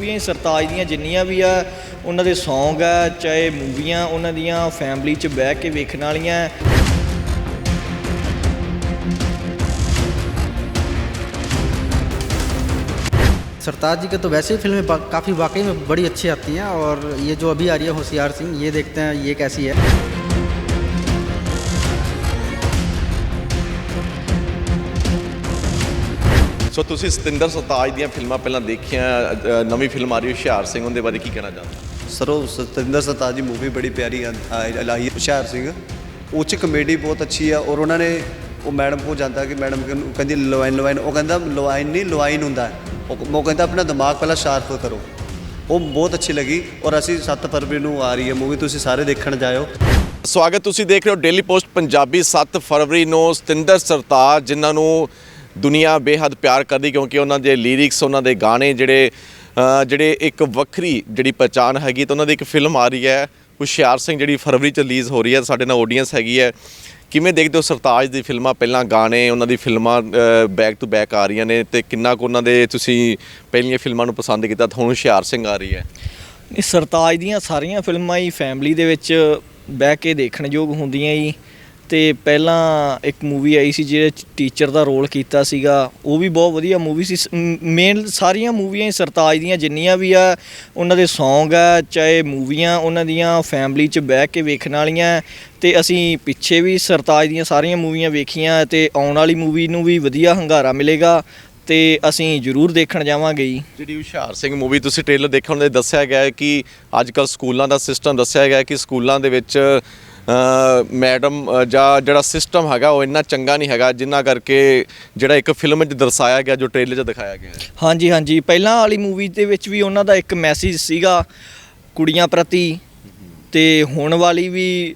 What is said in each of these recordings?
ਮੂਵੀਆਂ ਸਰਤਾਜ ਦੀਆਂ ਜਿੰਨੀਆਂ ਵੀ ਆ ਉਹਨਾਂ ਦੇ Song ਆ ਚਾਹੇ ਮੂਵੀਆਂ ਉਹਨਾਂ ਦੀਆਂ ਫੈਮਿਲੀ 'ਚ ਬਹਿ ਕੇ ਵੇਖਣ ਵਾਲੀਆਂ ਹੈ। सरताज जी के तो वैसे ही फिल्में बा- काफ़ी वाकई में बड़ी अच्छी आती हैं और ये जो अभी आ रही है होशियार सिंह ये देखते हैं ये कैसी है ਸੋ ਤੁਸੀਂ ਸਤਿੰਦਰ ਸਰਤਾਜ ਦੀਆਂ ਫਿਲਮਾਂ ਪਹਿਲਾਂ ਦੇਖੀਆਂ ਨਵੀਂ ਫਿਲਮ ਆ ਰਹੀ ਹੈ ਹੁਸ਼ਿਆਰ ਸਿੰਘ ਉਹਦੇ ਬਾਰੇ ਕੀ ਕਹਿਣਾ ਚਾਹੁੰਦੇ ਸਰ ਉਹ ਸਤਿੰਦਰ ਸਰਤਾਜ ਦੀ ਮੂਵੀ ਬੜੀ ਪਿਆਰੀ ਆ ਇਲਾਹੀ ਹੁਸ਼ਿਆਰ ਸਿੰਘ। ਉਹ 'ਚ ਕਮੇਡੀ ਬਹੁਤ ਅੱਛੀ ਆ ਔਰ ਉਹਨਾਂ ਨੇ ਉਹ ਮੈਡਮ ਕੋਲ ਜਾਂਦਾ ਕਿ ਮੈਡਮ ਕਹਿੰਦੀ- ਲਵਾਈਨ ਲਵਾਈਨ ਉਹ ਕਹਿੰਦਾ ਲਵਾਈਨ ਨਹੀਂ ਲਵਾਈਨ ਹੁੰਦਾ ਉਹ ਕਹਿੰਦਾ ਆਪਣਾ ਦਿਮਾਗ ਪਹਿਲਾਂ ਸ਼ਾਰਪ ਕਰੋ। ਉਹ ਬਹੁਤ ਅੱਛੀ ਲੱਗੀ ਔਰ ਅਸੀਂ 7 ਫਰਵਰੀ ਨੂੰ ਆ ਰਹੀ ਹੈ ਮੂਵੀ ਤੁਸੀਂ ਸਾਰੇ ਦੇਖਣ ਜਾਇਓ। ਸਵਾਗਤ ਤੁਸੀਂ ਦੇਖ ਰਹੇ ਹੋ ਡੇਲੀ ਪੋਸਟ ਪੰਜਾਬੀ 7 ਫਰਵਰੀ ਨੂੰ ਸਤਿੰਦਰ ਸਰਤਾਜ ਜਿਨ੍ਹਾਂ ਨੂੰ ਦੁਨੀਆ ਬੇਹੱਦ ਪਿਆਰ ਕਰਦੀ ਕਿਉਂਕਿ ਉਹਨਾਂ ਦੇ ਲਿਰਿਕਸ ਉਹਨਾਂ ਦੇ ਗਾਣੇ ਜਿਹੜੇ ਜਿਹੜੇ ਇੱਕ ਵੱਖਰੀ ਜਿਹੜੀ ਪਛਾਣ ਹੈਗੀ, ਤਾਂ ਉਹਨਾਂ ਦੀ ਇੱਕ ਫਿਲਮ ਆ ਰਹੀ ਹੈ। ਹੁਸ਼ਿਆਰ ਸਿੰਘ ਜਿਹੜੀ ਫਰਵਰੀ ਚ ਰਿਲੀਜ਼ ਹੋ ਰਹੀ ਹੈ, ਸਾਡੇ ਨਾਲ ਆਡੀਅנס ਹੈਗੀ ਹੈ। ਕਿਵੇਂ ਦੇਖਦੇ ਹੋ ਸਰਤਾਜ ਦੀ ਫਿਲਮਾਂ? ਪਹਿਲਾਂ ਗਾਣੇ, ਉਹਨਾਂ ਦੀ ਫਿਲਮਾਂ ਬੈਕ ਟੂ ਬੈਕ ਆ ਰਹੀਆਂ ਨੇ ਤੇ ਕਿੰਨਾ ਕੁ ਉਹਨਾਂ ਦੇ ਤੁਸੀਂ ਪਹਿਲੀਆਂ ਫਿਲਮਾਂ ਨੂੰ ਪਸੰਦ ਕੀਤਾ, ਤਾਂ ਹੁਣ ਹੁਸ਼ਿਆਰ ਸਿੰਘ ਆ ਰਹੀ ਹੈ। ਨਹੀਂ, ਸਰਤਾਜ ਦੀਆਂ ਸਾਰੀਆਂ ਫਿਲਮਾਂ ਹੀ ਫੈਮਿਲੀ ਦੇ ਵਿੱਚ ਬਹਿ ਕੇ ਦੇਖਣਯੋਗ ਹੁੰਦੀਆਂ ਜੀ। ਤੇ ਪਹਿਲਾਂ ਇੱਕ ਮੂਵੀ ਆਈ ਸੀ ਜਿਹਦੇ ਚ ਟੀਚਰ ਦਾ ਰੋਲ ਕੀਤਾ ਸੀਗਾ। ਉਹ ਵੀ ਬਹੁਤ ਵਧੀਆ ਮੂਵੀ ਸੀ। ਮੇਨ ਸਾਰੀਆਂ ਮੂਵੀਆਂ ਹੀ ਸਰਤਾਜ ਦੀਆਂ ਜਿੰਨੀਆਂ ਵੀ ਆ, ਉਹਨਾਂ ਦੇ Song ਆ, ਚਾਹੇ ਮੂਵੀਆਂ ਉਹਨਾਂ ਦੀਆਂ ਫੈਮਿਲੀ 'ਚ ਬਹਿ ਕੇ ਵੇਖਣ ਵਾਲੀਆਂ। ਹੈ। ਤੇ ਅਸੀਂ ਪਿੱਛੇ ਵੀ ਸਰਤਾਜ ਦੀਆਂ ਸਾਰੀਆਂ ਮੂਵੀਆਂ ਵੇਖੀਆਂ ਤੇ ਆਉਣ ਵਾਲੀ ਮੂਵੀ ਨੂੰ ਵੀ ਵਧੀਆ ਹੰਗਾਰਾ ਮਿਲੇਗਾ ਤੇ ਅਸੀਂ ਜ਼ਰੂਰ ਦੇਖਣ ਜਾਵਾਂਗੇ ਜੀ। ਜਿਹੜੀ ਹੁਸ਼ਿਆਰ ਸਿੰਘ ਮੂਵੀ ਤੁਸੀਂ ਟ੍ਰੇਲਰ ਦੇਖਣ ਦੇ ਦੱਸਿਆ ਗਿਆ ਹੈ ਕਿ ਅੱਜ ਕੱਲ ਸਕੂਲਾਂ ਦਾ ਸਿਸਟਮ ਦੱਸਿਆ ਗਿਆ ਕਿ ਸਕੂਲਾਂ ਦੇ ਵਿੱਚ ਮੈਡਮ ਜਾਂ ਜਿਹੜਾ ਸਿਸਟਮ ਹੈਗਾ, ਉਹ ਇੰਨਾ ਚੰਗਾ ਨਹੀਂ ਹੈਗਾ, ਜਿੰਨਾ ਕਰਕੇ ਜਿਹੜਾ ਇੱਕ ਫਿਲਮ ਵਿੱਚ ਦਰਸਾਇਆ ਗਿਆ, ਜੋ ਟ੍ਰੇਲਰ 'ਚ ਦਿਖਾਇਆ ਗਿਆ ਹੈ। ਹਾਂਜੀ ਹਾਂਜੀ। ਪਹਿਲਾਂ ਵਾਲੀ ਮੂਵੀ ਦੇ ਵਿੱਚ ਵੀ ਉਹਨਾਂ ਦਾ ਇੱਕ ਮੈਸੇਜ ਸੀਗਾ ਕੁੜੀਆਂ ਪ੍ਰਤੀ ਤੇ ਹੁਣ ਵਾਲੀ ਵੀ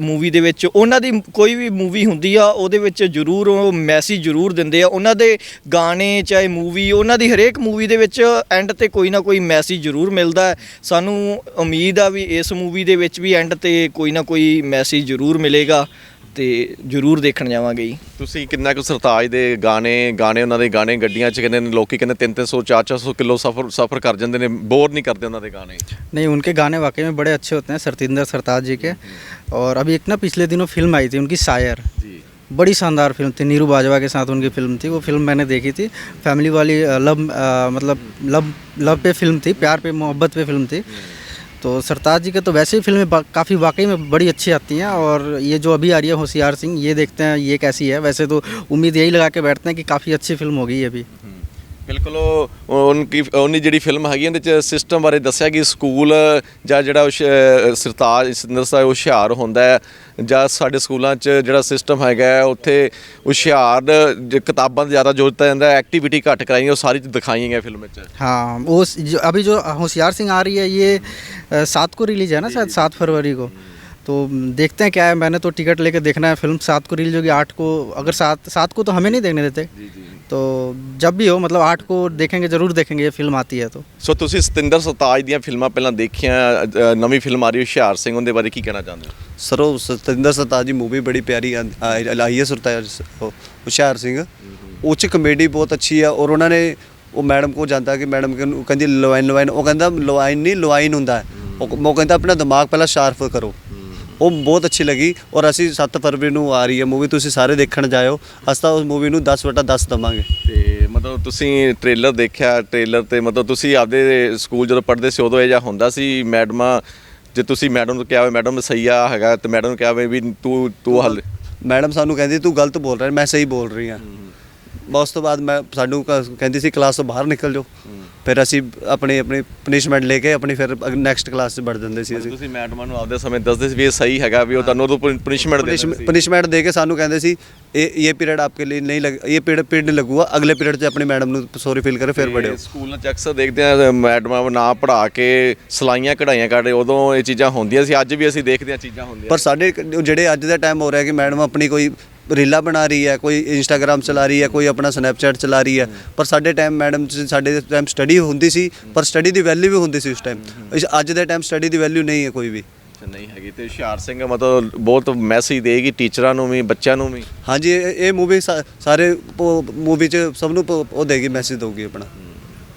ਮੂਵੀ ਦੇ ਵਿੱਚ, ਉਹਨਾਂ ਦੀ ਕੋਈ ਵੀ ਮੂਵੀ ਹੁੰਦੀ ਆ, ਉਹਦੇ ਵਿੱਚ ਜ਼ਰੂਰ ਉਹ ਮੈਸੇਜ ਜ਼ਰੂਰ ਦਿੰਦੇ ਆ। ਉਹਨਾਂ ਦੇ ਗਾਣੇ, ਚਾਹੇ ਮੂਵੀ ਉਹਨਾਂ ਦੀ ਹਰੇਕ ਮੂਵੀ ਦੇ ਵਿੱਚ ਐਂਡ ਤੇ ਕੋਈ ਨਾ ਕੋਈ ਮੈਸੇਜ ਜ਼ਰੂਰ ਮਿਲਦਾ ਹੈ। ਸਾਨੂੰ ਉਮੀਦ ਆ ਵੀ ਇਸ ਮੂਵੀ ਦੇ ਵਿੱਚ ਵੀ ਐਂਡ ਤੇ ਕੋਈ ਨਾ ਕੋਈ ਮੈਸੇਜ ਜ਼ਰੂਰ ਮਿਲੇਗਾ। ਤੇ ਜ਼ਰੂਰ ਦੇਖਣ ਜਾਵਾਂਗੇ ਜੀ ਤੁਸੀਂ ਕਿੰਨਾ ਕੁ ਸਰਤਾਜ ਦੇ ਗਾਣੇ ਗਾਣੇ ਉਹਨਾਂ ਦੇ ਗਾਣੇ ਗੱਡੀਆਂ 'ਚ ਕਹਿੰਦੇ ਨੇ ਲੋਕੀ ਕਹਿੰਦੇ 300 400 ਕਿਲੋ ਸਫ਼ਰ ਸਫ਼ਰ ਕਰ ਜਾਂਦੇ ਨੇ ਬੋਰ ਨਹੀਂ ਕਰਦੇ ਉਹਨਾਂ ਦੇ ਗਾਣੇ नहीं उनके गाने वाकई में बड़े अच्छे होते हैं सरतिंदर सरताज जी के और अभी एक ना पिछले दिनों फिल्म आई थी उनकी शायर जी बड़ी शानदार फिल्म थी नीरू बाजवा के साथ उनकी फिल्म थी वो फिल्म मैंने देखी थी फैमिली वाली अ, लव अ, मतलब लव लव पे फिल्म थी प्यार पे मोहब्बत पे फिल्म थी तो सरताज जी के तो वैसे ही फिल्में काफ़ी वाकई में बड़ी अच्छी आती हैं और ये जो अभी आ रही है होशियार सिंह ये देखते हैं ये कैसी है वैसे तो उम्मीद यही लगा के बैठते हैं कि काफ़ी अच्छी फिल्म होगी ये भी ਬਿਲਕੁਲ ਉਹ ਉਨਕੀ ਉਹਨੀ ਜਿਹੜੀ ਫਿਲਮ ਹੈਗੀ ਉਹਦੇ ਚ ਸਿਸਟਮ ਬਾਰੇ ਦੱਸਿਆ ਕਿ ਸਕੂਲ ਜਾਂ ਜਿਹੜਾ ਹੁਸ਼- ਅਹ ਸਰਤਾਜ ਸਿੰਦਰ ਸਾਹਿਬ ਹੁਸ਼ਿਆਰ ਹੁੰਦਾ ਹੈ ਜਾਂ ਸਾਡੇ ਸਕੂਲਾਂ 'ਚ ਜਿਹੜਾ ਸਿਸਟਮ ਹੈਗਾ ਹੈ, ਉੱਥੇ ਹੁਸ਼ਿਆਰ ਜੇ ਕਿਤਾਬਾਂ 'ਤੇ ਜ਼ਿਆਦਾ ਜ਼ੋਰ ਦਿੱਤਾ ਜਾਂਦਾ ਐਕਟੀਵਿਟੀ ਘੱਟ ਕਰਾਈਆਂ ਉਹ ਸਾਰੀ ਦਿਖਾਈਆਂ ਗਈਆਂ ਫਿਲਮ ਵਿੱਚ हाँ वो स- जो अभी जो होशियार सिंह आ रही है ये अ, सात को रिलीज है ना शायद सात फरवरी को तो म, देखते हैं क्या है मैंने तो टिकट लेके देखना है फिल्म सात को रिलीज होगी आठ को अगर सात सात को तो हमें नहीं देखने देते तो जब भी हो मतलब आठ को देखेंगे ज़रूर देखेंगे ये फिल्म आती है तो ਸੋ ਤੁਸੀਂ ਸਤਿੰਦਰ ਸਰਤਾਜ ਦੀਆਂ ਫਿਲਮਾਂ ਪਹਿਲਾਂ ਦੇਖੀਆਂ ਅ, ਨਵੀਂ ਫਿਲਮ ਆ ਰਹੀ ਹੁਸ਼ਿਆਰ ਸਿੰਘ ਉਹਦੇ ਬਾਰੇ ਕੀ ਕਹਿਣਾ ਚਾਹੁੰਦੇ ਹੋ ਸਰ ਉਹ ਸਤਿੰਦਰ ਸਰਤਾਜ ਦੀ ਮੂਵੀ ਬੜੀ ਪਿਆਰੀ ਆ ਇਲਾਹੀ ਹੈ ਸਰਤਾਜ ਉਹ ਹੁਸ਼ਿਆਰ ਸਿੰਘ ਉਹ 'ਚ ਕਮੇਡੀ ਬਹੁਤ ਅੱਛੀ ਆ ਔਰ ਉਹਨਾਂ ਨੇ ਉਹ ਮੈਡਮ ਕੋਲ ਜਾਂਦਾ ਕਿ ਮੈਡਮ ਕਹਿੰਦੀ- ਕਹਿੰਦੀ ਲਵਾਈਨ ਲਵਾਈਨ ਉਹ ਕਹਿੰਦਾ ਲਵਾਈਨ ਨਹੀਂ ਲਵਾਈਨ ਹੁੰਦਾ ਹੈ। ਉਹ ਉਹ ਕਹਿੰਦਾ ਆਪਣਾ ਦਿਮਾਗ ਪਹਿਲਾਂ ਸ਼ਾਰਪ ਕਰੋ ਉਹ ਬਹੁਤ ਅੱਛੀ ਲੱਗੀ ਔਰ ਅਸੀਂ 7 ਫਰਵਰੀ ਨੂੰ ਆ ਰਹੀ ਹੈ ਮੂਵੀ ਤੁਸੀਂ ਸਾਰੇ ਦੇਖਣ ਜਾਇਓ। ਅਸੀਂ ਤਾਂ ਉਸ ਮੂਵੀ ਨੂੰ 10 ਵਟਾ 10 ਦਵਾਂਗੇ। ਤੇ ਮਤਲਬ ਤੁਸੀਂ ਟ੍ਰੇਲਰ ਦੇਖਿਆ ਟ੍ਰੇਲਰ ਤੇ ਮਤਲਬ ਤੁਸੀਂ ਆਪਦੇ ਸਕੂਲ ਜਦੋਂ ਪੜ੍ਹਦੇ ਸੀ ਉਦੋਂ ਇਹ ਜਿਹਾ ਹੁੰਦਾ ਸੀ ਮੈਡਮਾਂ ਜੇ ਤੁਸੀਂ ਮੈਡਮ ਨੂੰ ਕਿਹਾ ਹੋਵੇ ਮੈਡਮ ਸਹੀ ਆ ਹੈਗਾ ਤੇ ਮੈਡਮ ਨੂੰ ਕਿਹਾ ਹੋਵੇ ਵੀ ਤੂੰ ਤੂੰ ਹੱਲ ਮੈਡਮ ਸਾਨੂੰ ਕਹਿੰਦੀ ਤੂੰ ਗਲਤ ਬੋਲ ਰਿਹਾ ਮੈਂ ਸਹੀ ਬੋਲ ਰਹੀ ਹਾਂ। ਉਸ ਤੋਂ ਬਾਅਦ ਮੈਂ ਸਾਨੂੰ ਕ- ਕਹਿੰਦੀ ਸੀ ਕਲਾਸ ਤੋਂ ਬਾਹਰ ਨਿਕਲ ਜਾਓ। ਫਿਰ ਅਸੀਂ ਆਪਣੀ ਆਪਣੀ ਪਨਿਸ਼ਮੈਂਟ ਲੈ ਕੇ ਆਪਣੀ ਫਿਰ ਨੈਕਸਟ ਕਲਾਸ 'ਚ ਵੜ ਜਾਂਦੇ ਸੀ ਅਸੀਂ। ਤੁਸੀਂ ਮੈਡਮਾਂ ਨੂੰ ਆਪਦੇ ਸਮੇਂ ਦੱਸਦੇ ਸੀ ਵੀ ਇਹ ਸਹੀ ਹੈਗਾ ਵੀ ਉਹ ਤੁਹਾਨੂੰ ਉਦੋਂ ਪਨਿਸ਼ਮੈਂਟ ਦੇ ਸੀ। ਪਨਿਸ਼ਮੈਂਟ ਦੇ ਕੇ ਸਾਨੂੰ ਕਹਿੰਦੇ ਸੀ ਇਹ ਇਹ ਪੀਰੀਅਡ ਆਪਕੇ ਲਈ ਨਹੀਂ ਲੱਗ ਇਹ ਪੀਰੀਅਡ ਪੀਰੀਅਡ ਨਹੀਂ ਲੱਗੂਗਾ ਅਗਲੇ ਪੀਰੀਅਡ 'ਚ ਆਪਣੀ ਮੈਡਮ ਨੂੰ ਸੌਰੀ ਫੀਲ ਕਰੇ ਫਿਰ ਪੜਿਓ ਸਕੂਲਾਂ 'ਚ ਅਕਸਰ ਦੇਖਦੇ ਆ ਮੈਡਮਾਂ ਨਾ ਪੜ੍ਹਾ ਕੇ ਸਲਾਈਆਂ ਕਢਾਈਆਂ ਕਰਦੇ ਉਦੋਂ ਇਹ ਚੀਜ਼ਾਂ ਹੁੰਦੀਆਂ ਸੀ ਅੱਜ ਵੀ ਅਸੀਂ ਦੇਖਦੇ ਆ ਚੀਜ਼ਾਂ ਹੁੰਦੀਆਂ ਪਰ ਸਾਡੇ ਕ- ਜਿਹੜੇ ਅੱਜ ਦਾ ਟਾਈਮ ਹੋ ਰਿਹਾ ਕਿ ਮੈਡਮ ਆਪਣੀ ਕੋਈ ਰੀਲਾ ਬਣਾ ਰਹੀ ਹੈ ਕੋਈ ਇੰਸਟਾਗ੍ਰam ਚਲਾ ਰਹੀ ਹੈ ਕੋਈ ਆਪਣਾ ਸਨੈਪਚੈਟ ਚਲਾ ਰਹੀ ਹੈ। ਪਰ ਸਾਡੇ ਟਾਈਮ ਮੈਡਮ ਸਾਡੇ ਟਾਈਮ ਸਟੱਡੀ ਹੁੰਦੀ ਸੀ ਪਰ ਸਟੱਡੀ ਦੀ ਵੈਲਿਊ ਵੀ ਹੁੰਦੀ ਸੀ ਉਸ ਟਾਈਮ ਅੱਜ ਦੇ ਟਾਈਮ ਸਟੱਡੀ ਦੀ ਵੈਲਿਊ ਨਹੀਂ ਹੈ ਕੋਈ ਵੀ। ਨਹੀਂ ਹੈਗੀ। ਤੇ ਹੁਸ਼ਿਆਰ ਸਿੰਘ ਮਤਲਬ ਬਹੁਤ ਮੈਸੇਜ ਦੇਗੀ ਟੀਚਰਾਂ ਨੂੰ ਵੀ ਬੱਚਿਆਂ ਨੂੰ ਵੀ। ਹਾਂਜੀ ਇਹ ਮੂਵੀ ਸਾਰੇ ਮੂਵੀ 'ਚ ਸਭ ਨੂੰ ਉਹ ਦੇਗੀ ਮੈਸੇਜ ਦਊਗੀ ਆਪਣਾ।